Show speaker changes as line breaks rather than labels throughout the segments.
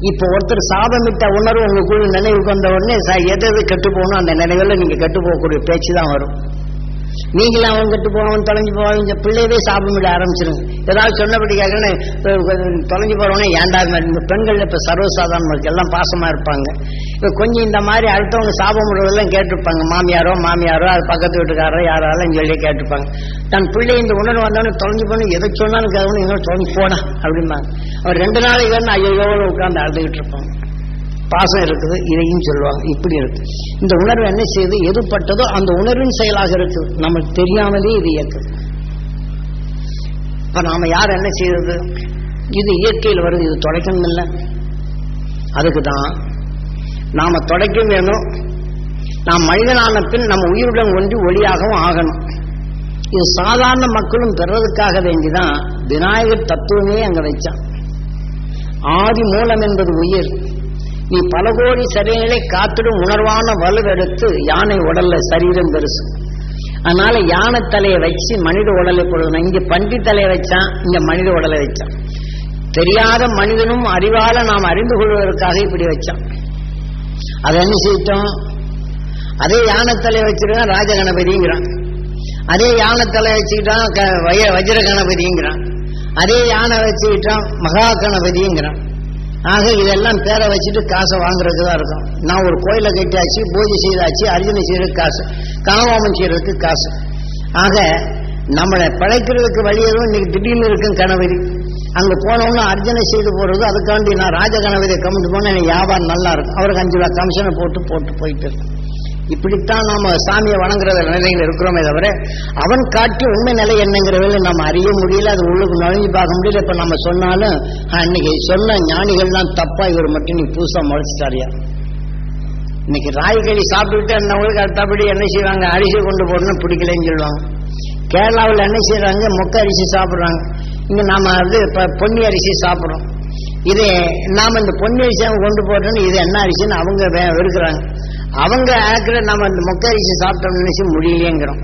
இப்போ ஒருத்தர் சாபமிட்ட உணர்வு உங்களுக்குள்ள நினைவுக்கு வந்த உடனே எது எது கெட்டு போகணும்? அந்த நினைவுல நீங்க கெட்டு போகக்கூடிய பேச்சு தான் வரும். நீங்களும் அவன் கட்டு போவான் தொலைஞ்சு போவான் பிள்ளையவே சாப்பிட ஆரம்பிச்சிருங்க. ஏதாவது சொன்னபடி கேட்கணும் தொலைஞ்சு போறவனே ஏன்டா மாதிரி? இந்த பெண்கள் இப்ப சர்வசாதாரணம் இருக்கு எல்லாம் பாசமா இருப்பாங்க. இப்ப கொஞ்சம் இந்த மாதிரி அடுத்தவங்க சாபம் விடுறதெல்லாம் கேட்டிருப்பாங்க. மாமியாரோ மாமியாரோ அது பக்கத்து வீட்டுக்காரரோ யாராலும் சொல்லி கேட்டிருப்பாங்க. தன் பிள்ளை இந்த உணர்வு வந்தவனே தொலைஞ்சு போன எதை சொன்னாலும் கேட்கணும் இன்னும் தொலைஞ்சு போனா அப்படிம்பாங்க. அவர் ரெண்டு நாளைக்கு வேணும் ஐயோ உட்காந்து அழுதுகிட்டு இருப்பாங்க பாசம் இருக்குது இதையும் சொல்லுவாங்க. இப்படி இருக்கு. இந்த உணர்வு என்ன செய்யுது? எதுப்பட்டதோ அந்த உணர்வின் செயலாக இருக்குது நமக்கு தெரியாமலே இது இயக்குது இப்ப நாம யார் என்ன செய்யறது? இது இயற்கையில் வருது இது தொலைக்கணும் இல்லை அதுக்கு தான் நாம தொலைக்க வேணும். நாம் மனிதனான பின் நம்ம உயிருடன் ஒன்றி ஒளியாகவும் ஆகணும். இது சாதாரண மக்களும் பெறதுக்காக வேண்டிதான் விநாயகர் தத்துவமே அங்க வச்சான். ஆதி மூலம் என்பது உயிர். நீ பல கோடி சரீரங்களை காத்திடும் உணர்வான வலுவெடுத்து யானை உடல்ல சரீரம் பெருசு. அதனால யானை தலையை வச்சு மனித உடலை கொடுக்கணும் இங்க பன்றி தலையை வச்சான் இங்க மனித உடலை வச்சான். தெரியாத மனிதனும் அறிவால நாம் அறிந்து கொள்வதற்காக இப்படி வச்சான். அதை என்ன செய்யிட்டோம் அதே யானை தலையை வச்சிருக்கான் ராஜ கணபதிங்கிறான் அதே யானை தலை வச்சுக்கிட்டான் க- வய- வஜ்ர கணபதிங்கிறான் அதே யானை வச்சுக்கிட்டான் மகா கணபதிங்கிறான் ஆக இதெல்லாம் பேரை வச்சுட்டு காசை வாங்குறதுக்கு தான் இருக்கும். நான் ஒரு கோயிலை கட்டியாச்சு பூஜை செய்தாச்சு அர்ஜுனை செய்யறதுக்கு காசு கனவாமம் செய்யறதுக்கு காசு. ஆக நம்மளை பழைக்கிறதுக்கு வழி எதுவும் இன்னைக்கு திடீர்னு இருக்கும் கணவரி அங்க போனோம்னா அர்ஜனை செய்து போறது அதுக்காண்டி நான் ராஜ கணவரியை கமிட்டு போனேன் எனக்கு வியாபாரம் நல்லா இருக்கும். அவருக்கு அஞ்சு ரூபா கமிஷனை போட்டு போட்டு போயிட்டு இருக்கேன் இப்படித்தான் நாம சாமியை வணங்குற நிலையில் இருக்கிறோமே தவிர அவன் காட்டி உண்மை நிலை என்னங்கிறதுல நம்ம அறிய முடியல அது உள்ளுக்கு நுழைஞ்சு பார்க்க முடியல. இப்ப நம்ம சொன்னாலும் இன்னைக்கு சொன்ன ஞானிகள்லாம் தப்பா இவர் மட்டும் நீ புதுசா முளைச்சிட்டாரியா? இன்னைக்கு ராய்களி சாப்பிட்டுட்டு அந்தவங்களுக்கு அடுத்தபடி என்ன செய்வாங்க? அரிசி கொண்டு போடணும் பிடிக்கலன்னு சொல்லுவாங்க. கேரளாவில் என்ன செய்யறாங்க மொக்க அரிசி சாப்பிடுறாங்க. இங்க நாம அது பொன்னி அரிசி சாப்பிடுறோம். இது நாம இந்த பொன்னி அரிசி அவங்க கொண்டு போடுறோம்னு இது என்ன அரிசின்னு அவங்க வே- வெறுக்கிறாங்க. அவங்க ஆக்கிற நம்ம இந்த மொக்கரிசி சாப்பிட்டோம்னு நினைச்சு முடியலையேங்கிறோம்.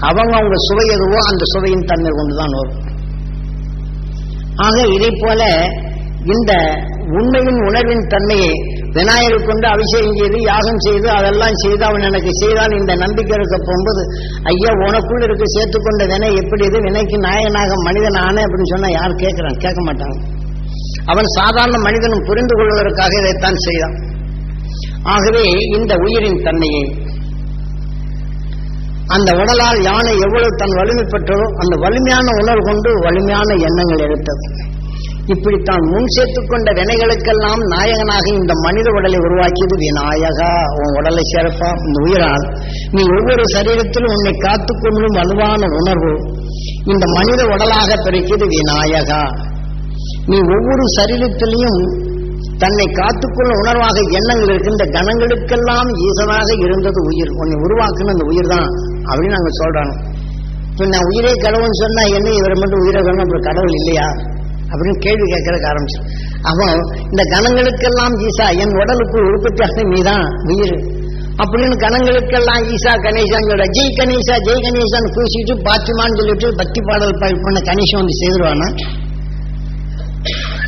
அவங்க அவங்க சுவை எதுவோ அந்த சுவையின் தன்மை கொண்டுதான் வரும். ஆக இதை போல இந்த உண்மையின் உணர்வின் தன்மையை விநாயகர் கொண்டு அபிஷேகம் செய்து யாகம் செய்து அதெல்லாம் செய்து அவன் எனக்கு செய்தான் இந்த நம்பிக்கை இருக்க போகும்போது ஐயா உனக்குள்ள இருக்க சேர்த்துக்கொண்ட வினை எப்படி இது? வினைக்கு நாயகனாக மனிதன் ஆனே அப்படின்னு சொன்னா யார் கேட்கிறான் கேட்க மாட்டாங்க அவன் சாதாரண மனிதனும் புரிந்து கொள்வதற்காக இதைத்தான் செய்தான். ஆகவே இந்த உயிரின் தன்மையை அந்த உடலால் யானை எவ்வளவு தன் வலிமை பெற்றதோ அந்த வலிமையான உணர்வு கொண்டு வலிமையான எண்ணங்கள் எடுத்தது. இப்படித்தான் முன் சேர்த்துக் கொண்ட வினைகளுக்கெல்லாம் நாயகனாக இந்த மனித உடலை உருவாக்கியது விநாயகா. உன் உடலை சிறப்பா இந்த உயிரால். நீ ஒவ்வொரு சரீரத்திலும் உன்னை காத்துக்கொள்ளும் வலுவான உணர்வு இந்த மனித உடலாக பிறக்கியது விநாயகா. நீ ஒவ்வொரு சரீரத்திலையும் தன்னை காத்துக்கொள்ள உணர்வாக எண்ணங்கள் இருக்கின்ற கணங்களுக்கெல்லாம் ஈசனாக இருந்தது உயிர். உன்னை உருவாக்குன அந்த உயிர் தான் அப்படின்னு நாங்க சொல்றாங்க இப்ப நான் உயிரே கடவுள்னு சொன்னா என்ன இவர் மட்டும் உயிரை கடவுள் அப்புறம் கடவுள் இல்லையா? அப்படின்னு கேள்வி கேட்கறதுக்கு ஆரம்பிச்சு. அவன் இந்த கணங்களுக்கெல்லாம் ஈசா என் உடலுக்கு உற்பத்தியாக நீதான் உயிர். அப்படின்னு கணங்களுக்கெல்லாம் ஈசா கணேசான்னு ஜெய் கணேசா ஜெய் கணேசான்னு கூசிட்டு பாத்திமான்னு சொல்லிட்டு பக்தி பாடல் பண்ண கணேசன் வந்து செய்திருவானா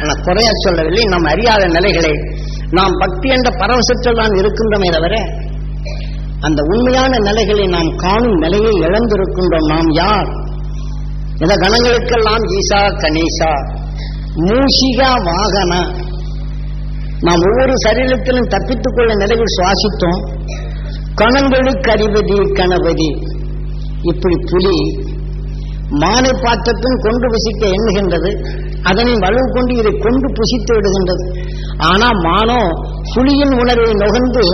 நான் குறையா சொல்லவில்லை. நாம் அறியாத நிலைகளை நாம் பக்தி என்ற பரவசத்தில் தான் தவிர அந்த உண்மையான நிலைகளை நாம் காணும் நிலையை இழந்திருக்கின்றோம். நாம் யார்? இந்த கணங்களுக்கெல்லாம் ஈசா கணேசா? மூஷிகா வாகன? நாம் ஒவ்வொரு சரீரத்திலும் தப்பித்துக் கொள்ள நிலையில் சுவாசித்தோம். கணங்களுக்கு அதிபதி கணபதி. இப்படி புலி மானை பார்த்தத்தும் கொண்டு விசிக்க எண்ணுகின்றது. அதனை வலு கொண்டு இதை கொண்டு புசித்து விடுகின்றது. ஆனா மானோ புலியின் உணர்வை நுகர்ந்து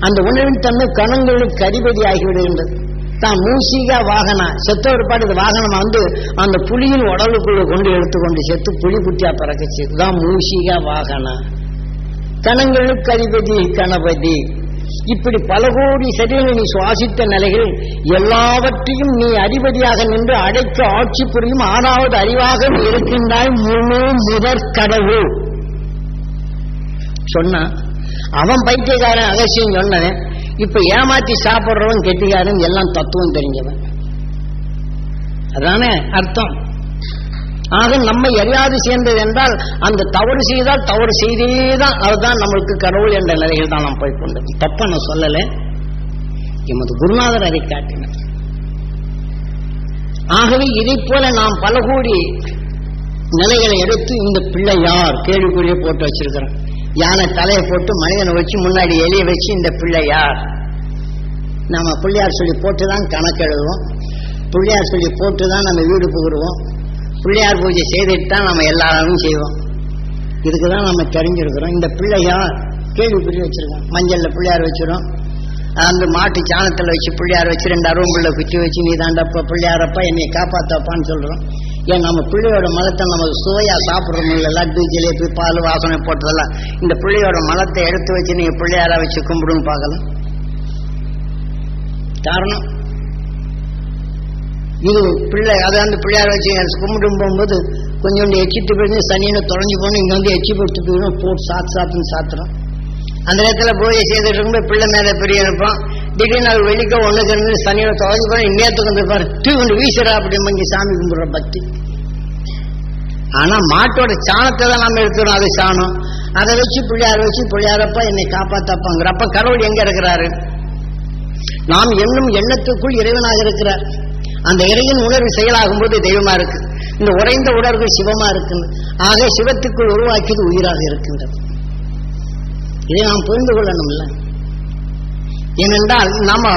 அந்த உணர்வின் தன்மை கணங்களுக்கு அதிபதி ஆகிவிடுகின்றது தான் மூசிகா வாகனா செத்த ஒரு பாடு இது வாகனம் வந்து அந்த புலியின் உடலுக்குள்ள கொண்டு எடுத்துக்கொண்டு செத்து புலி குட்டியா பறக்கச்சு இதுதான் மூசிகா வாகனா. கணங்களுக்கு அதிபதி கணபதி. இப்படி பல கோடி சரீரங்கள் நீ சுவாசித்த நிலையில் எல்லாவற்றையும் நீ அதிபதியாக நின்று அடைக்க ஆட்சி புரியும் ஆறாவது அறிவாக நீ இருக்கின்றாய் முழு முதற் கடவுள் சொன்னா அவன் பைத்தியக்காரன் அகசியம் சொன்னவன். இப்ப ஏமாத்தி சாப்பிடுறவன் கெட்டிக்காரன் எல்லாம் தத்துவம் தெரிஞ்சவன். அதானே அர்த்தம்? ஆக நம்மை அறியாது சேர்ந்தது என்றால் அந்த தவறு செய்தால் தவறு செய்தேதான் அதுதான் நம்மளுக்கு கடவுள் என்ற நிலையில் தான் நாம் போய் கொண்டது தப்ப நான் சொல்லல. எமது குருநாதர் அதை காட்டினார். ஆகவே இதைப் போல நாம் பல கோடி நிலைகளை எடுத்து இந்த பிள்ளை யார்? கேள்விக்குரிய போட்டு வச்சிருக்கிறோம். யானை தலையை போட்டு மனிதனை வச்சு முன்னாடி எலிய வச்சு இந்த பிள்ளை யார்? நாம பிள்ளையார் சொல்லி போட்டு தான் கணக்கு எழுதுவோம் பிள்ளையார் சொல்லி போட்டு தான் நம்ம வீடு புகுடுவோம் பிள்ளையார் பூஜை செய்துட்டு தான் நம்ம எல்லாரும் செய்வோம். இதுக்கு தான் நம்ம தெரிஞ்சிருக்கிறோம். இந்த பிள்ளை கேள்விக்குறி வச்சிருக்கோம் மஞ்சளில் பிள்ளையார் வச்சுரும். அந்த மாட்டு சாணத்தில் வச்சு பிள்ளையார் வச்சு ரெண்டு அருவம்புள்ள குச்சி வச்சு நீ தாண்டப்பா பிள்ளையாரப்பா என்னை காப்பாத்தப்பான்னு சொல்கிறோம் ஏன் நம்ம பிள்ளையோட மலத்தை நம்ம சுவையாக சாப்பிட்றோம். இல்லை லட்டு ஜிலேபி பால் வாசனை போட்டதெல்லாம். இந்த பிள்ளையோட மலத்தை எடுத்து வச்சு நீங்கள் பிள்ளையாராக வச்சு கும்பிடுன்னு பார்க்கலாம். காரணம்? இது பிள்ளை அதை அந்த பிள்ளையார வச்சு கும்பிட்டு போகும்போது கொஞ்சோண்டு எச்சிட்டு போயிருந்து சனியனை தொலைஞ்சு போகணும் இங்கே வந்து எச்சி போட்டு போயிடும் போட்டு சாத்து சாத்துன்னு சாத்துறோம். அந்த நேரத்துல பூஜை செய்துட்டு இருக்கும்போது பிள்ளை மேலே பெரிய இருப்பான். திடீர்னு அவள் வெளிக்க ஒன்று இருந்து சனியில் தொலைஞ்சு போன இன்னேத்துக்கு வந்து பாரு தூ கொண்டு வீசுறா அப்படின்னு சாமி கும்பிடுற பக்தி. ஆனால் மாட்டோட சாணத்தை தான் நம்ம எடுத்துக்கிறோம் அது சாணம். அதை வச்சு பிள்ளையார வச்சு பிள்ளையாரப்பா என்னை காப்பாத்தப்பாங்கிறப்ப கடவுள் எங்கே இருக்கிறாரு? நாம் என்னும் எண்ணத்துக்குள் இறைவனாக இருக்கிறார். அந்த இறையின் உணர்வு செயலாகும் போது தெய்வமா இருக்கு. இந்த உறைந்த உணர்வு சிவமா இருக்கு ஆக சிவத்துக்குள் உருவாக்கியது உயிராக இருக்கின்றது. இதை நாம் புரிந்து கொள்ளணும்ல? ஏனென்றால் நாம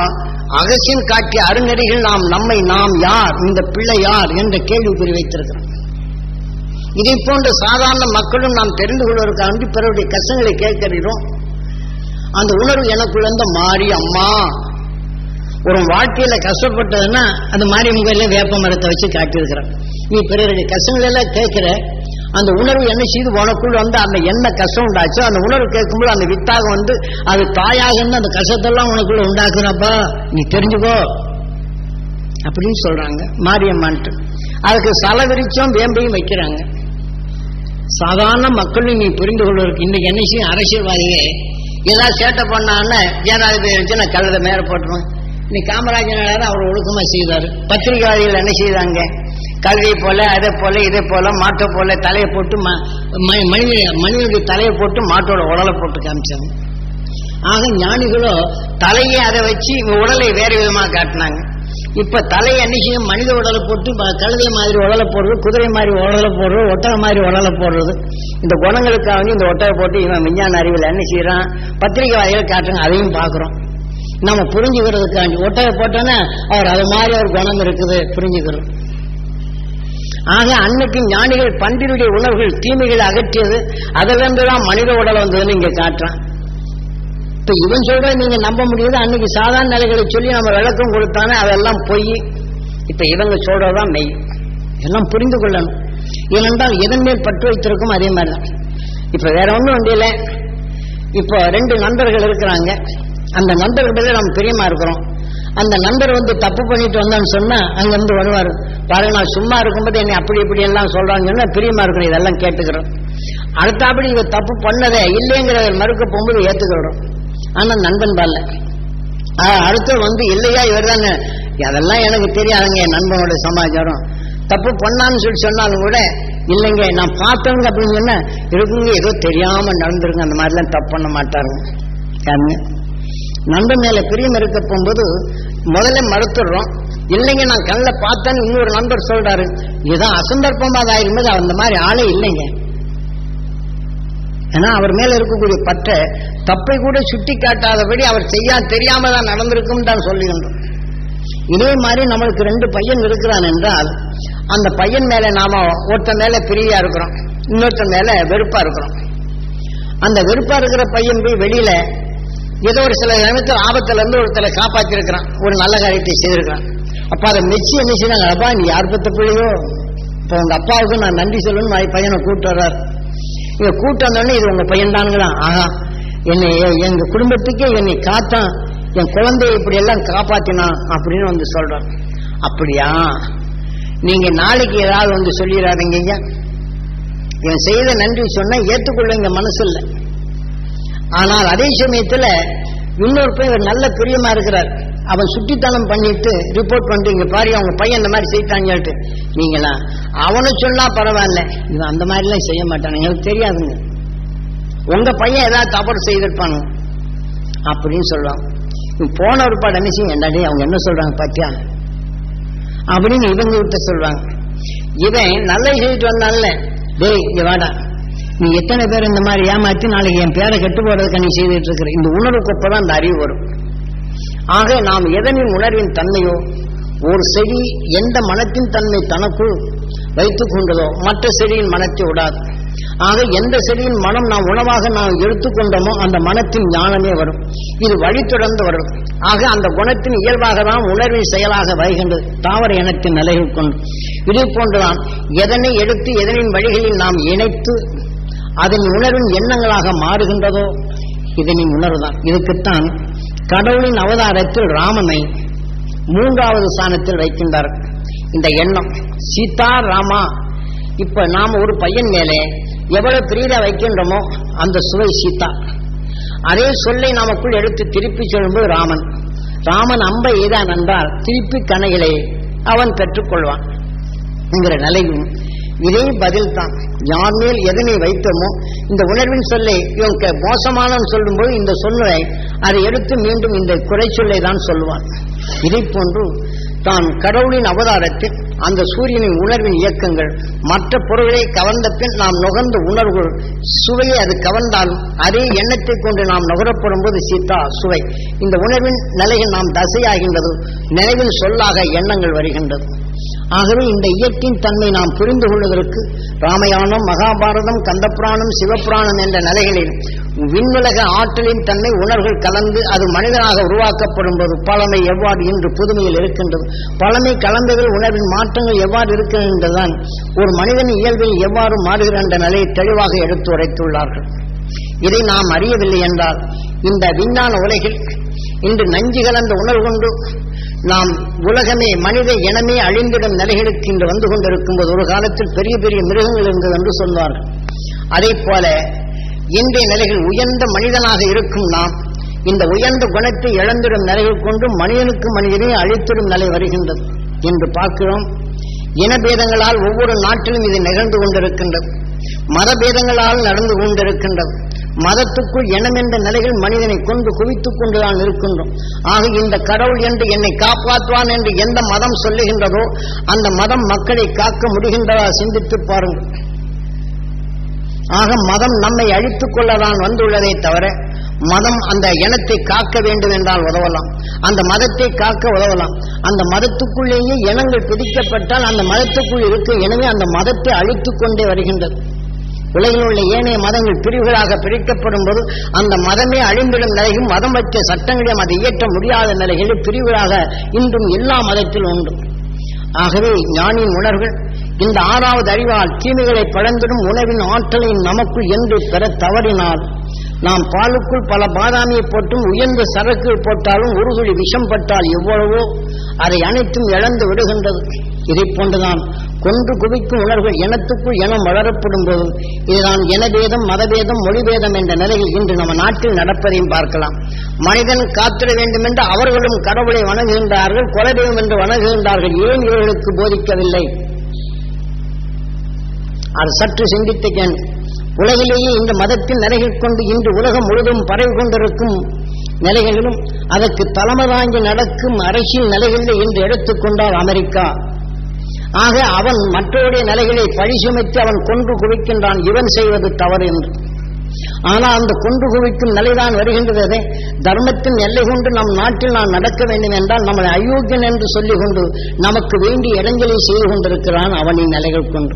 அகசியன் காட்டிய அருநெறிகள் நாம் நம்மை நாம் யார் இந்த பிள்ளை யார் என்ற கேள்விக்குறி வைத்திருக்கிறோம். இதை போன்ற சாதாரண மக்களும் நாம் தெரிந்து கொள்வதற்காக பிறருடைய கஷ்டங்களை கேட்கிறோம். அந்த உணர்வு எனக்குள்ள மாறி அம்மா ஒரு வாழ்க்கையில கஷ்டப்பட்டதுன்னா அந்த மாரியம் கோயில வேப்ப மரத்தை வச்சு காட்டியிருக்கிறான் நீ பிறருக்கு கஷ்டங்கள் எல்லாம் கேட்கிற அந்த உணர்வு என்ன செய்து உனக்குள்ள வந்து அந்த என்ன கஷ்டம் உண்டாச்சோ அந்த உணர்வு கேட்கும்போது அந்த வித்தாக வந்து அது தாயாக இருந்து அந்த கஷ்டத்தெல்லாம் உனக்குள்ள உண்டாக்குறப்பா நீ தெரிஞ்சுக்கோ. அப்படின்னு சொல்றாங்க மாரியம்மான்ட்டு. அதுக்கு சலவிரிச்சும் வேம்பையும் வைக்கிறாங்க. சாதாரண மக்களும் நீ புரிந்து கொள்வதற்கு இன்னைக்கு என்ன செய்யும் அரசியல்வாதியே ஏதாவது சேட்டை பண்ணான்னு ஏதாவது இருந்துச்சு நான் கல்லதை மேல போட்டுருவேன். இன்னைக்கு காமராஜர் அவர் ஒழுக்கமா செய்தார் பத்திரிகைவாதிகள் என்ன செய்தாங்க கல்வியை போல அதை போல இதை போல மாட்டை போல தலையை போட்டு ம- ம- மனித மனிதனுக்கு தலையை போட்டு மாட்டோட உடலை போட்டு காமிச்சாங்க. ஆக ஞானிகளோ தலையை அதை வச்சு உடலை வேற விதமாக காட்டினாங்க. இப்ப தலையை என்ன செய்யும்? மனித உடலை போட்டு கழுதை மாதிரி உடலை போடுறது குதிரை மாதிரி உடலை போடுறது ஒட்டகை மாதிரி உடலை போடுறது. இந்த குணங்களுக்காக இந்த ஒட்டகை போட்டு இவன் விஞ்ஞான அறிவில் என்ன செய்யறான் பத்திரிகை வாயில காட்டுறாங்க அதையும் பார்க்குறோம். நம்ம புரிஞ்சுக்கிறதுக்காண்டி. ஒட்டகை போட்டோன்னா அவர் அது மாதிரி ஒரு குணம் இருக்குது புரிஞ்சுக்கிறோம். ஆக அன்னைக்கு ஞானிகள் பண்டினுடைய உணவுகள் தீமைகளை அகற்றியது. அதிலிருந்துதான் மனித உடல் வந்ததுன்னு இங்க காட்டுறான். இப்ப இவன் சொல்ற நீங்க நம்ப முடியாது. அன்னைக்கு சாதாரண நிலைகளை சொல்லி நம்ம விளக்கம் கொடுத்தானே அதெல்லாம் பொய். இப்ப இவங்க சொல்றதுதான் மெய். இதெல்லாம் புரிந்து கொள்ளணும். ஏனென்றால் எதன் மேல் பற்று வைத்திருக்கும் அதே மாதிரி தான் இப்ப வேற ஒண்ணும் வண்டியில. இப்போ ரெண்டு நண்பர்கள் இருக்கிறாங்க. அந்த நண்பர்கள் நம்ம பிரியமா இருக்கிறோம். அந்த நண்பர் வந்து தப்பு பண்ணிட்டு வந்தான்னு சொன்னா அங்க வருவார். வருவாரு பாருங்க நான் சும்மா இருக்கும்போது என்னை அப்படி இப்படி எல்லாம் சொல்றாங்கன்னு பிரியமா இருக்கணும் இதெல்லாம் கேட்டுக்கிறோம். அடுத்தாப்படி இவ தப்பு பண்ணதே இல்லைங்கிற மறுக்க போகும்போது ஏத்துக்கிறோம். ஆனா நண்பன் பால்ல அடுத்து வந்து இல்லையா இவர் தானே அதெல்லாம் எனக்கு தெரியாதுங்க என் நண்பனோட சமாச்சாரம். தப்பு பண்ணான்னு சொல்லி சொன்னாலும் கூட இல்லைங்க நான் பார்த்தவங்க அப்படின்னு சொன்னா இருக்குங்க ஏதோ தெரியாம நடந்துருங்க அந்த மாதிரிலாம் தப்பு பண்ண மாட்டாருங்க. யாருங்க? நண்பன் மேல பிரியம் இருக்க போகும்போது முதல்ல மறுத்துடுறோம். இல்லைங்க நான் கண்ணில் பார்த்தேன்னு இன்னொரு நண்பர் சொல்றாரு. இதுதான் அசந்தர்ப்பமா ஆயிருக்கும்போது அந்த மாதிரி ஆளே இல்லைங்க. ஏன்னா அவர் மேல இருக்கக்கூடிய பற்ற தப்பை கூட சுட்டி காட்டாதபடி அவர் செய்யா தெரியாம தான் நடந்திருக்கும் தான் சொல்லுகின்றோம் இதே மாதிரி நம்மளுக்கு ரெண்டு பையன் இருக்கிறான் என்றால் அந்த பையன் மேல நாம ஒருத்தன் மேல பிரியா இருக்கிறோம் இன்னொருத்தன் மேல வெறுப்பா இருக்கிறோம். அந்த வெறுப்பா இருக்கிற பையன் போய் வெளியில ஏதோ ஒரு சில நேரத்தில் ஆபத்துல இருந்து ஒருத்தரை காப்பாத்திருக்கிறான். ஒரு நல்ல காரியத்தை செய்திருக்கிறான். அப்ப அதை மெச்சி என்ன செய்யறாங்க அப்பா நீ யார் பத்த பிள்ளையோ? இப்ப உங்க அப்பாவுக்கு நான் நன்றி சொல்லணும் பையனை கூட்டு வர்றார். இங்க கூட்டு வந்தோடனே இது உங்க பையன் தானுங்களாம் ஆஹா என்னை எ- எங்க குடும்பத்துக்கே என்னை காத்தான். என் குழந்தையை இப்படி எல்லாம் காப்பாத்தினான் அப்படின்னு வந்து சொல்றான். அப்படியா? நீங்க நாளைக்கு ஏதாவது வந்து சொல்லிடாதீங்க என் இவன் செய்த நன்றி சொன்னா ஏத்துக்கொள்ள இங்க மனசு இல்லை. ஆனால் அதே சமயத்தில் இன்னொரு பேர் நல்ல பிரியமா இருக்கிறார். அவன் சுட்டித்தனம் பண்ணிட்டு ரிப்போர்ட் பண்ணிட்டு இங்க பாரு அவங்க பையன் இந்த மாதிரி செய்தான்னு நீங்களா? அவனு சொன்னா பரவாயில்ல. இவன் அந்த மாதிரிலாம் செய்ய மாட்டான். எனக்கு தெரியாதுங்க. உங்க பையன் ஏதாவது தவறு செய்திருப்பானு? அப்படின்னு சொல்றான். போன ஒரு பாடம் என்ன செய்யும்? என்னடே அவங்க என்ன சொல்றாங்க பாத்தியா? அப்படின்னு இவங்க கிட்ட சொல்றாங்க. இவன் நல்ல செய்துட்டு வந்தான்ல. டேய் இங்க வாடா. நீ எத்தனை பேர் இந்த மாதிரி ஏமாத்தி நாளைக்கு என் பேரை கெட்டு போறதுக்கு நீ செய்துட்டு இருக்கிற? இந்த உணர்வுக்கு அப்பதான் அந்த அறிவு வரும். ஆக நாம் எதனின் உணர்வின் தன்மையோ ஒரு செடி எந்த மனத்தின் தன்மை தனக்குள் வைத்துக் கொண்டதோ மற்ற செடியின் மனத்தை விடாது. ஆக எந்த செடியின் மனம் நாம் உணவாக நாம் எடுத்துக்கொண்டோமோ அந்த மனத்தின் ஞானமே வரும். இது வழி தொடர்ந்து வரும். ஆக அந்த குணத்தின் இயல்பாக தான் உணர்வின் செயலாக வருகின்றது. தாவர இனத்தின் நிலைகள் கொண்டு. இது போன்றுதான் எதனை எடுத்து எதனின் வழிகளில் நாம் இணைத்து அதன் உணர்வின் எண்ணங்களாக மாறுகின்றதோ? இதனின் உணர்வுதான். இதுக்குத்தான் கடவுளின் அவதாரத்தில் ராமனை மூன்றாவது ஸ்தானத்தில் வைக்கின்றார். இந்த எண்ணம் சீதா ராமா இப்ப நாம் ஒரு பையன் மேலே எவ்வளவு பிரியதா வைக்கின்றோமோ அந்த சுவை சீதா. அதே சொல்லை நமக்குள் எடுத்து திருப்பி சொல்லும்போது ராமன் ராமன் அம்பை எய்தான் என்றால் திருப்பி கணைகளை அவன் பெற்றுக்கொள்வான் என்கிற நிலையும் இதே பதில் தான் யார் மேல் எதனை வைத்தோமோ இந்த உணர்வின் சொல்லை இவங்க மோசமானவன் சொல்லும்போது இந்த சொல்லை அதை எடுத்து மீண்டும் இந்த குறை சொல்லை தான் சொல்லுவான் இதை போன்று தான் கடவுளின் அவதாரத்தில் அந்த சூரியனின் உணர்வின் இயக்கங்கள் மற்ற பொருள்களை கவர்ந்த பின் நாம் நுகர்ந்த உணர்வுகள் சுவையை அது கவர்ந்தாலும் அதே எண்ணத்தை கொண்டு நாம் நுகரப்படும் போது சீதா சுவை. இந்த உணர்வின் நிலையில் நாம் தசையாகின்றது நினைவில் சொல்லாக எண்ணங்கள் வருகின்றது. ஆகவே இந்த இயற்கையின் தன்மை நாம் புரிந்து கொள்வதற்கு ராமாயணம் மகாபாரதம் கந்தபுராணம் சிவபுராணம் என்ற நிலைகளில் விண்ணுலக ஆற்றலின் தன்மை உணர்வுகள் கலந்து அது மனிதனாக உருவாக்கப்படும் போது பழமை எவ்வாறு இன்று புதுமையில் இருக்கின்றது? பழமை கலந்ததில் உணர்வின் மாற்றங்கள் எவ்வாறு இருக்கின்றதுதான் ஒரு மனிதன் இயல்பில் எவ்வாறு மாறுகிற என்ற நிலையை தெளிவாக எடுத்து உரைத்துள்ளார்கள். இதை நாம் அறியவில்லை என்றால் இந்த விஞ்ஞான உலகில் இன்று நஞ்சு கலந்த உணர்வு கொண்டு நாம் உலகமே மனித இனமே அழிந்திடும் நிலைகளுக்கு இன்று வந்து கொண்டிருக்கும் போது ஒரு காலத்தில் பெரிய பெரிய மிருகங்கள் இருந்தது என்று சொல்வார்கள். அதே போல இன்றைய நிலைகள் உயர்ந்த மனிதனாக இருக்கும் நாம் இந்த உயர்ந்த குணத்தை இழந்திடும் நிலைகள் கொண்டு மனிதனுக்கு மனிதனே அழித்திடும் நிலை வருகின்றது என்று பார்க்கிறோம். இனபேதங்களால் ஒவ்வொரு நாட்டிலும் இது நிகழ்ந்து கொண்டிருக்கின்றது. மதபேதங்களால் நடந்து கொண்டிருக்கின்றது. மதத்துக்குள் இனம் என்ற நிலையில் மனிதனை கொண்டு குவித்துக் கொண்டுதான் இருக்கின்றோம். ஆக இந்த கடவுள் என்று என்னை காப்பாற்றுவான் என்று எந்த மதம் சொல்லுகின்றதோ அந்த மதம் மக்களை காக்க முடிகின்றதா சிந்தித்து பாருங்கள். ஆக மதம் நம்மை அழித்துக் கொள்ளதான் வந்துள்ளதே தவிர மதம் அந்த இனத்தை காக்க வேண்டும் என்றால் உதவலாம். அந்த மதத்தை காக்க உதவலாம். அந்த மதத்துக்குள்ளேயே இனங்கள் பிரிக்கப்பட்டால் அந்த மதத்துக்குள் இருக்க எனவே அந்த மதத்தை அழித்துக் கொண்டே வருகின்றது. உலகில் உள்ள ஏனைய மதங்கள் பிரிவுகளாக பிரிக்கப்படும் போது அந்த மதமே அழிந்திடும் நிலையும் மதம் வைத்த சட்டங்களையும் அதை இயற்ற முடியாத நிலைகளில் பிரிவுகளாக இன்றும் எல்லா மதத்திலும் உண்டு. ஆகவே ஞானியின் உணர்வுகள் இந்த ஆறாவது அறிவால் தீமைகளை பழந்திடும் உணவின் ஆற்றலை நமக்குள் என்று பெற தவறினால் நாம் பாலுக்குள் பல பாதாமியை போட்டும் உயர்ந்த சரக்குகள் போட்டாலும் ஒரு துளி விஷம் பட்டால் எவ்வளவோ அதை அனைத்தும் இழந்து விடுகின்றது. இதைப் போன்றுதான் கொன்று குவிக்கும் உணர்வு எனத்துக்குள் எனம் வளரப்படும் போது இதுதான் இனபேதம் மதபேதம் மொழிபேதம் என்ற நிலையில் இன்று நம்ம நாட்டில் நடப்பதையும் பார்க்கலாம். மனிதன் காத்திட வேண்டும் என்று அவர்களும் கடவுளை வணங்குகின்றார்கள் கொலதெய்வம் என்று வணங்குகின்றார்கள். ஏன் இவர்களுக்கு போதிக்கவில்லை? அது சற்று சிந்தித்துக்கேன் உலகிலேயே இந்த மதத்தில் நிலைகள் கொண்டு இன்று உலகம் முழுதும் பரவி கொண்டிருக்கும் நிலைகளிலும் அதற்கு தலைமை வாங்கி நடக்கும் அரசியல் நிலைகளில் இன்று எடுத்துக்கொண்டால் அமெரிக்கா. ஆக அவன் மற்றவருடைய நிலைகளை பழி அவன் கொன்று குவிக்கின்றான். இவன் செய்வது தவறு என்று. ஆனால் அந்த கொன்று குவிக்கும் நிலைதான் வருகின்றதே. தர்மத்தின் எல்லை கொண்டு நம் நாட்டில் நாம் நடக்க வேண்டும் என்றால் நம்மளை அயோக்கியன் என்று சொல்லிக் கொண்டு நமக்கு வேண்டிய இடங்களை செய்து கொண்டிருக்கிறான் அவனின் நிலைகள் கொண்டு.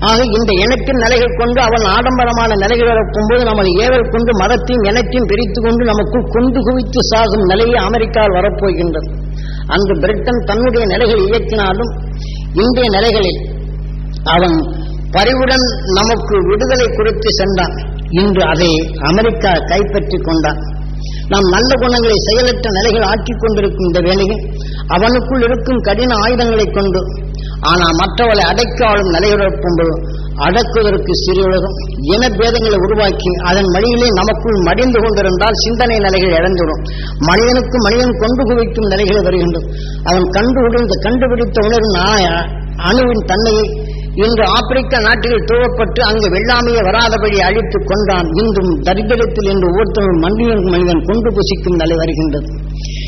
ஆக இந்த இனத்தின் நிலைகள் கொண்டு அவன் ஆடம்பரமான நிலைகள் இருக்கும்போது நம்மளை ஏவல் கொண்டு மதத்தையும் இனத்தையும் பிரித்து கொண்டு நமக்கு கொண்டு குவித்து சாகும் நிலையை அமெரிக்காவில் வரப்போகின்றது. அந்த பிரிட்டன் தன்னுடைய நிலைகள் இயக்கினாலும் இன்றைய நிலைகளில் அவன் பரிவுடன் நமக்கு விடுதலை கொடுத்து சென்றான். இன்று அதை அமெரிக்கா கைப்பற்றிக் கொண்டான். நாம் நல்ல குணங்களை செயலற்ற நிலைகள் ஆக்கிக் கொண்டிருக்கும் இந்த வேளையில் அவனுக்குள் இருக்கும் கடின ஆயுதங்களைக் கொண்டு ஆனால் மற்றவளை அடைக்காலும் நிலையுறப்பும்போது அடக்குவதற்கு சிறியுலகம் இன பேதங்களை உருவாக்கி அதன் வழியிலே நமக்குள் மடிந்து கொண்டிருந்தால் சிந்தனை நிலைகள் இழந்துவிடும். மனிதனுக்கு மனிதன் கொண்டு குவிக்கும் நிலைகள் வருகின்றது அவன் கண்டுபிடித்த கண்டுபிடித்த உணர்வின் ஆ- அணுவின் தன்மையை இன்று ஆப்பிரிக்க நாட்டில் துவப்பட்டு அங்கு வெள்ளாமையை வராதபடி அழித்துக் கொண்டான். இன்றும் தரித்திரத்தில் என்று ஒவ்வொருத்தரும் மனிதன் மனிதன் கொண்டு புசிக்கும் நிலை வருகின்றது.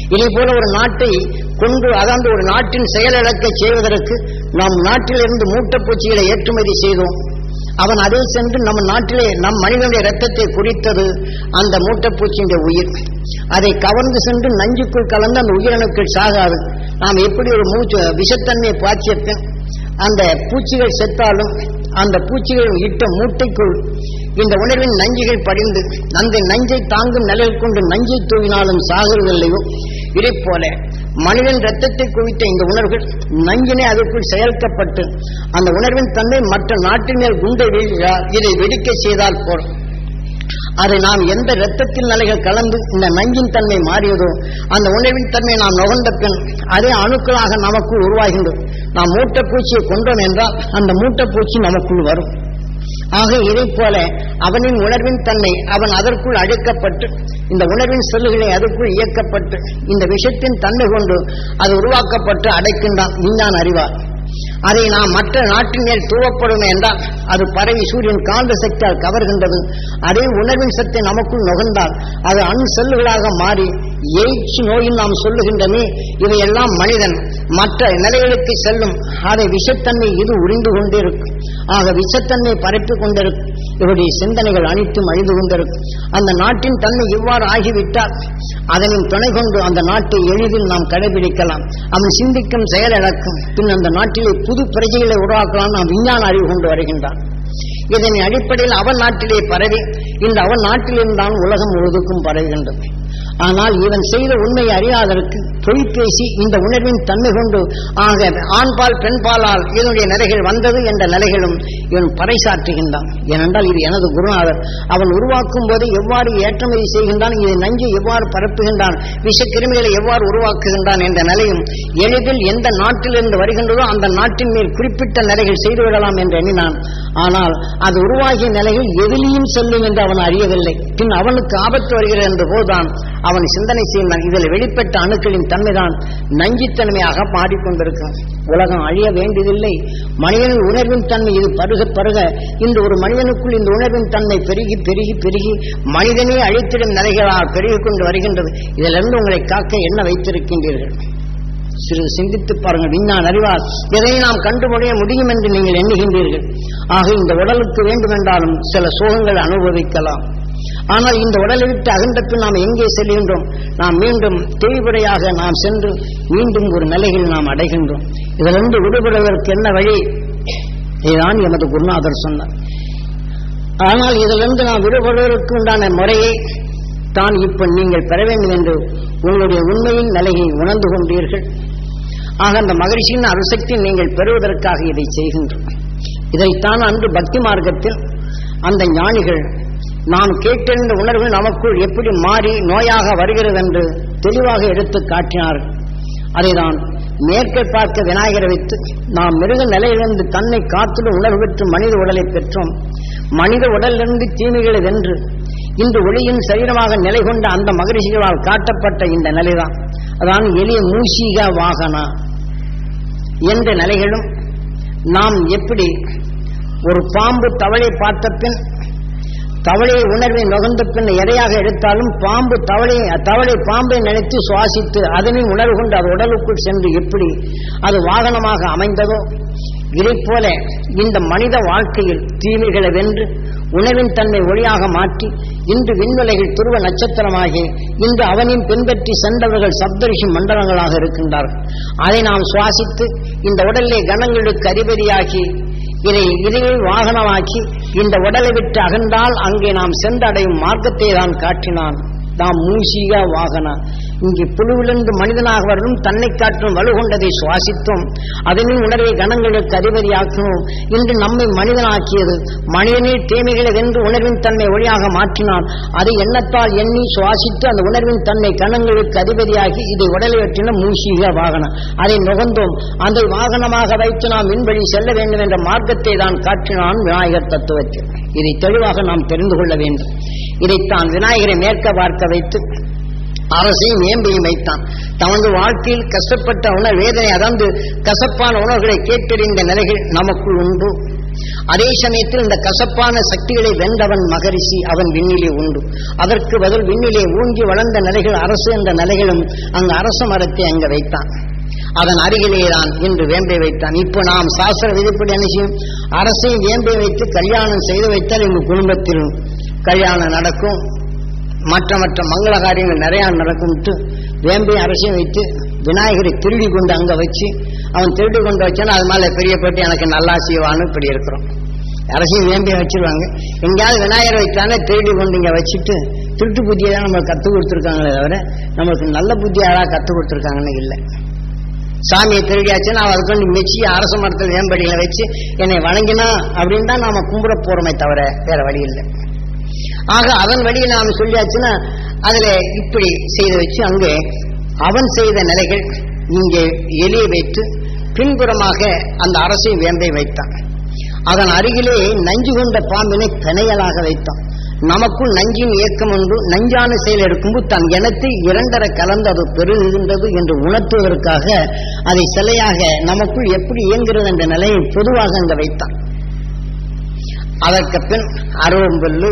இதே போல ஒரு நாட்டை கொண்டு அதாவது ஒரு நாட்டின் செயலிழக்க செய்வதற்கு நம் நாட்டிலிருந்து மூட்டைப்பூச்சிகளை ஏற்றுமதி செய்தோம். அவன் அதை சென்று நம் நாட்டிலே நம் மனிதனுடைய ரத்தத்தை குடித்தது அந்த மூட்டைப்பூச்சியுடைய உயிர். அதை கவர்ந்து சென்று நஞ்சுக்குள் கலந்து அந்த உயிரணுக்கள் சாகாது. நாம் எப்படி ஒரு மூச்சு விஷத்தன்மையை பாய்ச்சியிருக்கேன் அந்த பூச்சிகள் செத்தாலும் அந்த பூச்சிகள் இட்ட மூட்டைக்குள் இந்த உணர்வின் நஞ்சுகள் படிந்து அந்த நஞ்சை தாங்கும் நிலையில் கொண்டு நஞ்சை தூவினாலும் சாகிறதில்லையோ? இதை போல மனிதன் ரத்தத்தை குவித்த இந்த உணர்வுகள் நஞ்சினை அதற்குள் செயல்க்கப்பட்டு அந்த உணர்வின் தன்மை மற்ற நாட்டின் மேல் குண்டை வீழ்கிறார் இதை வெடிக்க செய்தால் போல். அதை நாம் எந்த இரத்தத்தின் நிலைகள் கலந்து இந்த நஞ்சின் தன்மை மாறியதோ அந்த உணவின் தன்மை நாம் நுகர்ந்த பின் அதே அணுக்களாக நமக்குள் உருவாகின்றது. நாம் மூட்டப்பூச்சியை கொண்டோம் என்றால் அந்த மூட்டப்பூச்சி நமக்குள் வரும். ஆக இதை போல அவனின் உணர்வின் தன்மை அவன் அதற்குள் அழைக்கப்பட்டு இந்த உணர்வின் செல்லுகளை அதற்குள் இயக்கப்பட்டு இந்த விஷயத்தின் தன்மை கொண்டு அது உருவாக்கப்பட்டு அடைக்கின்றான் விஞ்ஞான அறிவார் அதை நாம் மற்ற நாட்டின் மேல் தூவப்படும் என்றால் அது பரவி சூரியன் காந்த சக்தியால் கவர்கின்றது. அதே உணர்வின் சக்தி நமக்குள் நுகர்ந்தால் அது அணு செல்லுகளாக மாறி எய்ட்ஸ் நோயில் நாம் சொல்லுகின்றமே இவையெல்லாம் மனிதன் மற்ற நிலைகளுக்கு செல்லும் அதை விஷத்தன்மை இது உறிந்து கொண்டிருக்கும் ஆக விஷத்தன்மை பரப்பிக் கொண்டிருக்கும். இவருடைய சிந்தனைகள் அனைத்தும் அழிந்து கொண்டிருக்கும். அந்த நாட்டின் தன்மை இவ்வாறு ஆகிவிட்டால் அதனின் துணை கொண்டு அந்த நாட்டை எளிதில் நாம் கடைபிடிக்கலாம். அவன் சிந்திக்கும் செயலிழக்கும் பின் அந்த நாட்டிலே புது பிரஜைகளை உருவாக்கலாம் நாம் விஞ்ஞான அறிவு கொண்டு வருகின்றான். இதன் அடிப்படையில் அவன் நாட்டிலே பரவி இந்த அவன் நாட்டிலிருந்தான் உலகம் முழுவதுக்கும் பரவுகின்றது. ஆனால் இவன் செய்த உண்மையை அறியாதற்கு பொய்பேசி இந்த உணர்வின் தன்மை கொண்டு. ஆக ஆண்பால் பெண்பாலால் இதனுடைய நிலைகள் வந்தது என்ற நிலைகளும் இவன் பறைசாற்றுகின்றான். ஏனென்றால் இது எனது குருநாதர். அவன் உருவாக்கும் போது எவ்வாறு ஏற்றுமதி செய்கின்றான் இதை நஞ்சு எவ்வாறு பரப்புகின்றான் விஷக்கிருமிகளை எவ்வாறு உருவாக்குகின்றான் என்ற நிலையும் எளிதில் எந்த நாட்டிலிருந்து வருகின்றதோ அந்த நாட்டின் மேல் குறிப்பிட்ட நிலைகள் செய்துவிடலாம் என்று எண்ணினான். ஆனால் அது உருவாகிய நிலையில் எதிலையும் செல்லும் என்று அவன் அறியவில்லை. பின் அவனுக்கு ஆபத்து வருகிறது என்ற போதுதான் அவன் சிந்தனை செய்தான். இதில் வெளிப்பட்ட அணுக்களின் தன்மைதான் நஞ்சித்தன்மையாக பாடிக்கொண்டிருக்கும் உலகம் அழிய வேண்டியதில்லை. மனிதனின் உணர்வின் தன்மை இது பருக பருக. இந்த ஒரு மனிதனுக்குள் இந்த உணர்வின் தன்மை பெருகி பெருகி பெருகி மனிதனே அழித்திடும் நிலைகளாக பெருகிக் கொண்டு வருகின்றது. இதிலிருந்து உங்களை காக்க என்ன வைத்திருக்கின்றீர்கள்? சிறிது சிந்தித்து பாருங்கள். விஞ்ஞான அறிவார் எதை நாம் கண்டுபிடிய முடியும் என்று நீங்கள் எண்ணுகின்றீர்கள். ஆக இந்த உடலுக்கு வேண்டுமென்றாலும் சில சோகங்கள் அனுபவிக்கலாம். ஆனால் இந்த உடலை விட்டு அகன்ற பின் நாம் எங்கே செல்கின்றோம்? நாம் மீண்டும் தேய்வுரையாக நாம் சென்று மீண்டும் ஒரு நிலையில் நாம் அடைகின்றோம். இதிலிருந்து விடுபடுவதற்கு என்ன வழி? இதுதான் எமது குருநாதர் சொன்னார். ஆனால் இதிலிருந்து நாம் விடுபடுவதற்கு உண்டான முறையை தான் இப்ப நீங்கள் பெற வேண்டும் என்று உங்களுடைய உண்மையின் நிலையை உணர்ந்து கொண்டீர்கள். ஆக அந்த மகிழ்ச்சியின் அருசக்தி நீங்கள் பெறுவதற்காக இதை செய்கின்றோம். இதைத்தான் அன்று பக்தி மார்க்கத்தில் அந்த ஞானிகள் நாம் கேட்டிருந்த உணர்வு நமக்குள் எப்படி மாறி நோயாக வருகிறது என்று தெளிவாக எடுத்து காட்டினார்கள் அதைதான் மேற்கை பார்க்க விநாயகரை வைத்து நாம் மிருக நிலையிலிருந்து தன்னை காத்துள்ள உணர்வு பெற்று மனித உடலை பெற்றோம். மனித உடலிலிருந்து தீமைகளை வென்று இன்று ஒளியின் சரீரமாக நிலை கொண்ட அந்த மகரிஷிகளால் காட்டப்பட்ட இந்த நிலைதான். அதான் எளிய மூஷிக வாகனா. என்ற நிலைகளும் நாம் எப்படி ஒரு பாம்பு தவளை பார்த்த பின் தவளையை உணர்வை நுகர்ந்த பின் எதையாக எடுத்தாலும் பாம்பு தவளை தவளை பாம்பை நினைத்து சுவாசித்து அதனை உணர்வு கொண்டு அது உடலுக்குள் சென்று எப்படி அது வாகனமாக அமைந்ததோ? இதை போல இந்த மனித வாழ்க்கையில் தீமைகளை வென்று உணவின் தன்மை ஒளியாக மாற்றி இன்று விண்வெளிகள் துருவ நட்சத்திரமாகி இன்று அவனையும் பின்பற்றி சென்றவர்கள் சப்தரிஷி மண்டலங்களாக இருக்கின்றார்கள். அதை நாம் சுவாசித்து இந்த உடலிலே கணங்களுக்கு அதிபதியாகி இதை இதையை வாகனமாக்கி இந்த உடலை விட்டு அகன்றால் அங்கே நாம் சென்றடையும் மார்க்கத்தை தான் காட்டினான். தாம் மூஷிக வாகன. இங்கே புழுவிலிருந்து மனிதனாக வரணும் தன்னை காட்டும் வலுகொண்டதை சுவாசித்தோம். அதனின் உணர்வை கணங்களுக்கு அதிபதியாக்கணும். இன்று நம்மை மனிதனாக்கியது. மனிதனே தீமைகளை வென்று உணர்வின் தன்மை வழியாக மாற்றினான். அதை எண்ணத்தால் எண்ணி சுவாசித்து அந்த உணர்வின் தன்மை கணங்களுக்கு அதிபதியாகி இதை உடலை வெற்றின மூசிக வாகனம். அதை நுகர்ந்தோம். அந்த வாகனமாக வைத்து நாம் விண்வழி செல்ல வேண்டும் என்ற மார்க்கத்தை தான் காட்டினான் விநாயகர் தத்துவத்தில். இதை தெளிவாக நாம் தெரிந்து கொள்ள வேண்டும். இதைத்தான் விநாயகரை மேற்க பார்க்க வைத்து அரசையும் வேம்பையும் வைத்தான் தமது வாழ்க்கையில் கஷ்டப்பட்ட உணர் வேதனை அதாவது கசப்பான உணவுகளை கேட்டறிந்த நிலைகள் நமக்குள் உண்டு. அதே சமயத்தில் இந்த கசப்பான சக்திகளை வென்றவன் மகரிஷி அவன் விண்ணிலே உண்டு. அதற்கு பதில் விண்ணிலே ஊங்கி வளர்ந்த நிலைகள் அரசு என்ற நிலைகளும் அங்கு அரச மரத்தை அங்கு வைத்தான். அதன் அருகிலே தான் இன்று வேம்பை வைத்தான். இப்போ நாம் சாஸ்திர விதிப்படி அனுசியும் அரசையும் வேம்பை வைத்து கல்யாணம் செய்து வைத்தால் எங்கள் குடும்பத்திலும் கல்யாணம் நடக்கும். மற்ற மற்ற மங்கள காரியங்கள் நிறையா நடக்கும்ட்டு வேம்பை அரசையும் வைத்து விநாயகரை திருடி கொண்டு அங்கே வச்சு அவன் திருடி கொண்டு வச்சானா அது மேலே பெரிய போட்டு எனக்கு நல்லா செய்வான்னு இப்படி இருக்கிறோம். அரசையும் வேம்பியை வச்சிருவாங்க. எங்கேயாவது விநாயகர் வைத்தானே திருடி கொண்டு இங்கே வச்சுட்டு திருட்டு புத்தியை தான் நம்ம கற்றுக் கொடுத்துருக்காங்களே தவிர நம்மளுக்கு நல்ல புத்தி யாராக கற்றுக் கொடுத்துருக்காங்கன்னு இல்லை. சாமியை திருடியாச்சு நான் அதை கொண்டு மெச்சி அரச மரத்தில் வேம்படியில் வச்சு என்னை வணங்கினா அப்படின்னு தான் நாம கும்பிட போறோமே தவிர வேற வழி இல்லை. ஆக அவன் வழியை நாம் சொல்லியாச்சுன்னா அதுல இப்படி செய்து வச்சு அங்கே அவன் செய்த நிலைகள் இங்கே எலியை வைத்து பின்புறமாக அந்த அரசை வேம்பை வைத்தான். அதன் அருகிலே நஞ்சு கொண்ட பாம்பினை பிணையலாக வைத்தான். நமக்குள் நஞ்சின் இயக்கம் ஒன்று நஞ்சான செயல் எடுக்கும்போது தன் இனத்தை இரண்டரை கலந்து அது பெருகுகின்றது என்று உணர்த்துவதற்காக அதை சிலையாக நமக்குள் எப்படி இயங்குகிறது என்ற நிலையை பொதுவாக அங்கே வைத்தான். அதற்கு பின் அருவம்பல்லு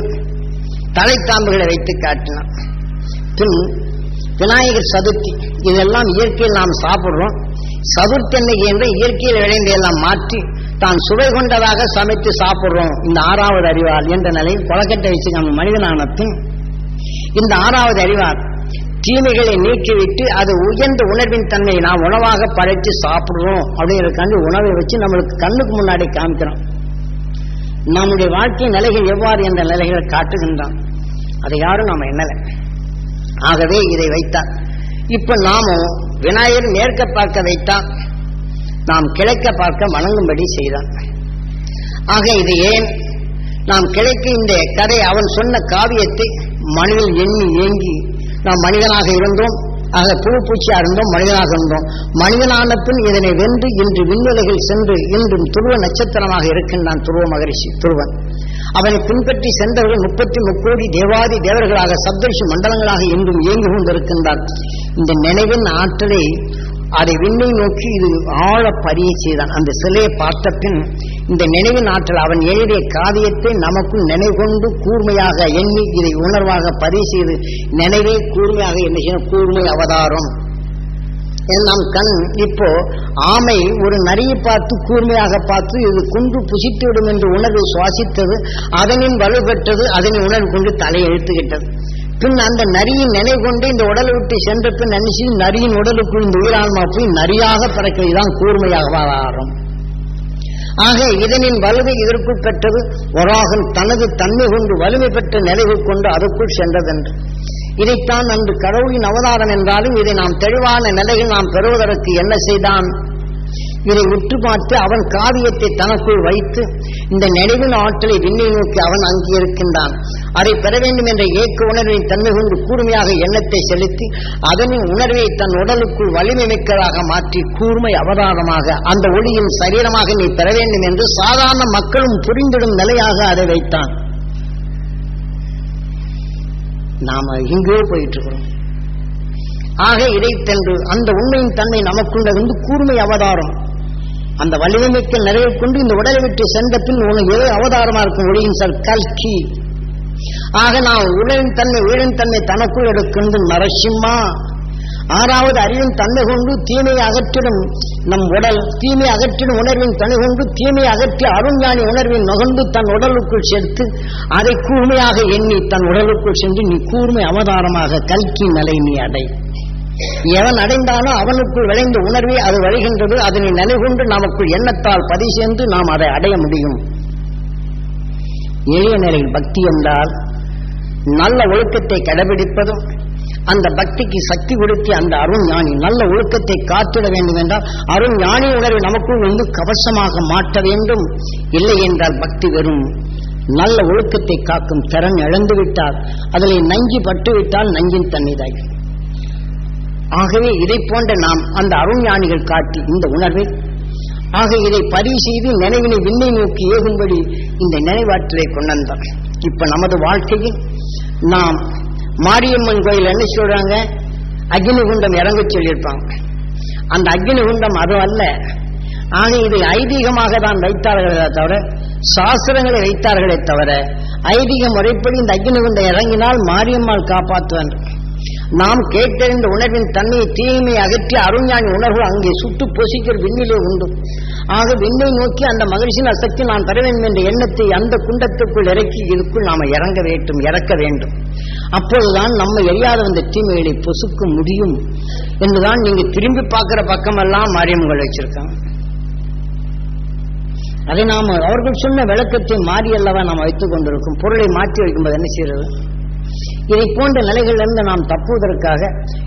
தலைத்தாம்புகளை வைத்து காட்டினான். பின் விநாயகர் சதுர்த்தி இதெல்லாம் இயற்கையில் நாம் சாப்பிடுறோம். சதுர்த்தி அன்னைக்கு என்ற இயற்கையில் விளைந்தெல்லாம் மாற்றி தான் சுவை கொண்டதாக சமைத்து சாப்பிடுறோம். இந்த ஆறாவது அறிவால் என்ற நிலையில் கொலக்கட்டை வச்சு நம்ம மனிதனான பின் இந்த ஆறாவது அறிவால் தீமைகளை நீக்கிவிட்டு அது உயர்ந்த உணர்வின் தன்மையை நாம் உணவாக படைத்து சாப்பிடுறோம். அப்படிங்கிறதுக்காண்டி உணவை வச்சு நம்மளுக்கு கண்ணுக்கு முன்னாடி காமிக்கிறோம் நம்முடைய வாழ்க்கை நிலைகள் எவ்வாறு என்ற நிலைகளை காட்டுகின்றான். அதை யாரும் நாம எண்ணல. ஆகவே இதை வைத்தார். இப்ப நாமும் விநாயகர் மேற்க பார்க்க வைத்தான் நாம் கிழக்க பார்க்க வணங்கும்படி செய்தான். ஆக இது ஏன்? நாம் கிழக்கு இந்த கதை அவன் சொன்ன காவியத்தை மனதில் எண்ணி ஏங்கி நாம் மனிதனாக இருந்தோம். ஆக புழு பூச்சியாக இருந்தோம் மனிதனாக இருந்தோம். மனிதனான பின் இதனை வென்று இன்று விண்வெளிகள் சென்று இன்றும் துருவ நட்சத்திரமாக இருக்கின்றான் துருவ மகரிஷி துருவன். அவனை பின்பற்றி சென்றவர்கள் முப்பத்தி முக்கோடி தேவாதி தேவர்களாக சப்தரிஷி மண்டலங்களாக இன்றும் இயங்கி கொண்டிருக்கின்றார் இந்த நினைவின் ஆற்றலை அதை விண்ணை நோக்கி இது ஆழ பரிய செய்தான். அந்த சிலையை பார்த்த பின் இந்த நினைவின் ஆற்றல் அவன் எழுதிய காவியத்தை நமக்குள் நினை கொண்டு கூர்மையாக எண்ணி இதை உணர்வாக பதிவு செய்து நினைவே கூர்மையாக என்ன கூர்மை அவதாரம். நம் கண் இப்போ ஆமை ஒரு நரியை பார்த்து கூர்மையாக பார்த்து இது குன்று புசித்துவிடும் என்று உணர்வை சுவாசித்தது அதனின் வலுப்பெற்றது அதனை உணர்வு கொண்டு தலையெழுத்துகிட்டது பின் அந்த நரியின் நினைவு கொண்டு இந்த உடலை விட்டு சென்ற பின் நினைச்சு நரியின் உடலுக்குள் இந்த உயிரான்மா போய் நரியாக பிறக்கிறதுதான் கூர்மையாக ஆரம்பம் ஆக இதனின் வலுவை இதற்குள் பெற்றது? ஒராகன் தனது தன்மை கொண்டு வலிமை பெற்ற நிலைவு கொண்டு அதற்குள் சென்றதென்று. இதைத்தான் அன்று கடவுளின் அவதாரம் என்றாலும் இதை நாம் தெளிவான நிலையில் நாம் பெறுவதற்கு என்ன செய்தான்? இதை உற்று பார்த்து அவன் காவியத்தை தனக்குள் வைத்து இந்த நினைவின் ஆற்றலை விண்ணை நோக்கி அவன் அங்கே இருக்கின்றான். அதை பெற வேண்டும் என்ற ஏக்க உணர்வை தன்மை கொண்டு கூர்மையாக எண்ணத்தை செலுத்தி அதனின் உணர்வை தன் உடலுக்குள் வலிமைமிக்கதாக மாற்றி கூர்மை அவதாரமாக அந்த ஒளியின் சரீரமாக நீ பெற வேண்டும் என்று சாதாரண மக்களும் புரிந்திடும் நிலையாக அதை வைத்தான். நாம எங்கேயோ போயிட்டு இருக்கிறோம் ஆக இதை தென்று அந்த உண்மையின் தன்மை நமக்குள்ள வந்து கூர்மை அவதாரம். அந்த வலிமைமிக்க நிறைவு கொண்டு இந்த உடலை விட்டு சென்ற பின் உனக்கு ஏதோ அவதாரமா இருக்கும் ஒளியின் சார் கல்கி. ஆக நான் உடலின் தன்மை உயிரின் தன்மை தனக்குள் எடுக்கின்ற நரசிம்மா ஆறாவது அறிவின் தன்மை கொண்டு தீமையை அகற்றிடும் நம் உடல் தீமை அகற்றிடும் உணர்வின் தன்மை கொண்டு தீமையை அகற்றி அருண்ஞானி உணர்வின் நுகர்ந்து தன் உடலுக்குள் சேர்த்து அதை கூர்மையாக எண்ணி தன் உடலுக்குள் சென்று நீ கூர்மை அவதாரமாக கல்கி நிலை நீ அடை. எவன் அடைந்தானோ அவனுக்குள் விளைந்த உணர்வே அது வருகின்றது அதனை நிலைகொண்டு நமக்குள் எண்ணத்தால் பதி சேர்ந்து நாம் அதை அடைய முடியும். எளிய நிலையில் பக்தி என்றால் நல்ல ஒழுக்கத்தை கடைபிடிப்பதும் அந்த பக்திக்கு சக்தி கொடுத்து அந்த அருண் ஞானி நல்ல ஒழுக்கத்தை காத்திட வேண்டும் என்றால் அருண் ஞானி உணர்வு நமக்குள் வந்து கவசமாக மாற்ற வேண்டும். இல்லை என்றால் பக்தி வெறும் நல்ல ஒழுக்கத்தை காக்கும் திறன் இழந்துவிட்டால் அதில் நஞ்சு பட்டு விட்டால் நஞ்சின் தண்ணீராய் ஆகவே இதை போன்ற நாம் அந்த அருண்ஞானிகள் காட்டி இந்த உணர்வை ஆக இதை பதிவு செய்து நினைவினை விண்ணை நோக்கி ஏகும்படி இந்த நினைவாற்றலை கொண்டார் இப்ப நமது வாழ்க்கையில் நாம் மாரியம்மன் கோயில் என்ன சொல்றாங்க? அக்னிகுண்டம் இறங்க சொல்லியிருப்பாங்க. அந்த அக்னிகுண்டம் அது அல்ல. ஆக இதை ஐதீகமாக தான் வைத்தார்களே தவிர சாஸ்திரங்களை வைத்தார்களே தவிர ஐதீக முறைப்படி இந்த அக்னிகுண்டம் இறங்கினால் மாரியம்மாள் காப்பாற்றுவான். நாம் கேட்டறிந்த உணர்வின் தன்மையை தீமை அகற்றி அருஞானி உணர்வு அங்கே சுட்டு பொசிக்கிற விண்ணிலே உண்டு. ஆக விண்ணை நோக்கி அந்த மகிழ்ச்சியின் அசக்தி நான் பெற வேண்டும் என்ற எண்ணத்தை அந்த குண்டத்துக்குள் இறக்கி இதுக்குள் நாம இறங்க வேண்டும் இறக்க வேண்டும். அப்போதுதான் நம்ம எரியாத வந்த தீமைகளை பொசுக்க முடியும் என்றுதான் நீங்க திரும்பி பார்க்கிற பக்கமெல்லாம் மாரியம்மங்கள் வச்சிருக்காங்க. அதை நாம அவர்கள் சொன்ன விளக்கத்தை மாறி அல்லவா நாம் வைத்துக் கொண்டிருக்கும். பொருளை மாற்றி வைக்கும்போது என்ன செய்யறது? இதை போன்ற நிலைகளிலிருந்து நாம் தப்புவதற்காக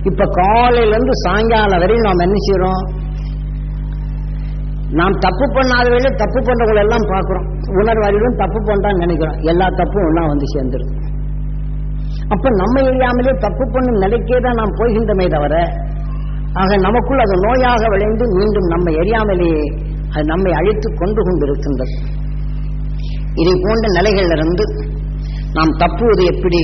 இப்ப காலையிலிருந்து சாயங்காலம் வரையும் நாம் என்ன செய்யறோம் நாம் தப்பு பண்ணாதவையில தப்பு பண்றவங்களை எல்லாம் பார்க்கிறோம். உணர்வாரிலும் தப்பு பண்றான்னு நினைக்கிறோம். எல்லா தப்பும் ஒன்னா வந்து சேர்ந்துடும் அப்ப நம்ம எரியாமலே தப்பு பண்ணும் நிலைக்கே தான் நாம் போகின்றமே தவிர ஆக நமக்குள் அது நோயாக விளைந்து மீண்டும் நம்ம எரியாமலேயே அது நம்மை அழித்து கொண்டு கொண்டிருக்கின்றது. இதை போன்ற நிலைகளிலிருந்து நாம் தப்புவது எப்படி?